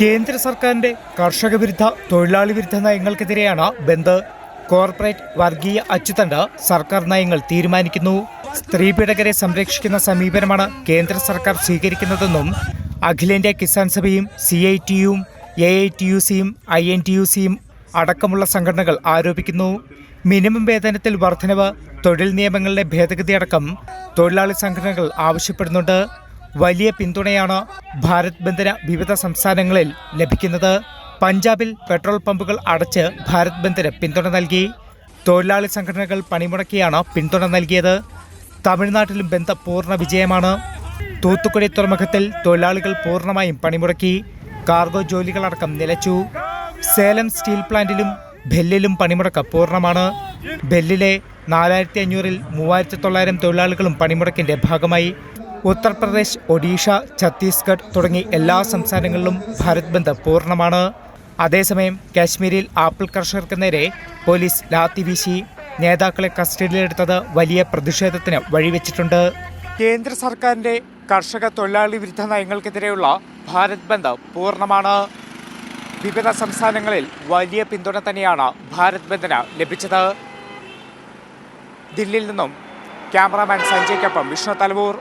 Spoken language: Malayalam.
കേന്ദ്ര സർക്കാരിന്റെ കർഷക വിരുദ്ധ തൊഴിലാളി വിരുദ്ധ നയങ്ങൾക്കെതിരെയാണ് ബന്ദ്. കോർപ്പറേറ്റ് വർഗീയ അച്ചുതണ്ട് സർക്കാർ നയങ്ങൾ തീരുമാനിക്കുന്നു. സ്ത്രീ പീഡകരെ സംരക്ഷിക്കുന്ന സമീപനമാണ് കേന്ദ്ര സർക്കാർ സ്വീകരിക്കുന്നതെന്നും അഖിലേന്ത്യാ കിസാൻ സഭയും സി ഐ ടിയും എ ഐ ടി യു സിയും ഐ എൻ ടി യു സിയും അടക്കമുള്ള സംഘടനകൾ ആരോപിക്കുന്നു. മിനിമം വേതനത്തിൽ വർധനവ് തൊഴിൽ നിയമങ്ങളിലെ ഭേദഗതി അടക്കം തൊഴിലാളി സംഘടനകൾ ആവശ്യപ്പെടുന്നുണ്ട്. വലിയ പിന്തുണയാണ് ഭാരത് ബന്ദിന് വിവിധ സംസ്ഥാനങ്ങളിൽ ലഭിക്കുന്നത്. പഞ്ചാബിൽ പെട്രോൾ പമ്പുകൾ അടച്ച് ഭാരത് ബന്ദിന് പിന്തുണ നൽകി. തൊഴിലാളി സംഘടനകൾ പണിമുടക്കിയാണ് പിന്തുണ നൽകിയത്. തമിഴ്നാട്ടിലും ബന്ധം പൂർണ വിജയമാണ്. തൂത്തുക്കുടി തുറമുഖത്തിൽ തൊഴിലാളികൾ പൂർണമായും പണിമുടക്കി. കാർഗോ ജോലികളടക്കം നിലച്ചു. സേലം സ്റ്റീൽ പ്ലാന്റിലും ബെല്ലിലും പണിമുടക്ക് പൂർണമാണ്. ബെല്ലിലെ നാലായിരത്തി അഞ്ഞൂറിൽ മൂവായിരത്തി തൊള്ളായിരം തൊഴിലാളികളും പണിമുടക്കിന്റെ ഭാഗമായി. ഉത്തർപ്രദേശ് ഒഡീഷ ഛത്തീസ്ഗഡ് തുടങ്ങി എല്ലാ സംസ്ഥാനങ്ങളിലും ഭാരത് ബന്ദ് പൂർണമാണ്. അതേസമയം കാശ്മീരിൽ ആപ്പിൾ കർഷകർക്ക് നേരെ പോലീസ് ലാത്തി വീശി. നേതാക്കളെ കസ്റ്റഡിയിലെടുത്തത് വലിയ പ്രതിഷേധത്തിന് വഴിവെച്ചിട്ടുണ്ട്. കേന്ദ്ര സർക്കാരിന്റെ കർഷക തൊഴിലാളി വിരുദ്ധ നയങ്ങൾക്കെതിരെയുള്ള ഭാരത് ബന്ദ് പൂർണമാണ്. വിവിധ സംസ്ഥാനങ്ങളിൽ വലിയ പിന്തുണ തന്നെയാണ് ഭാരത് ബന്ദിന് ലഭിച്ചത്. ദില്ലിയിൽ നിന്നും ക്യാമറാമാൻ സഞ്ജയ്ക്കൊപ്പം വിഷ്ണു തലവൂർ.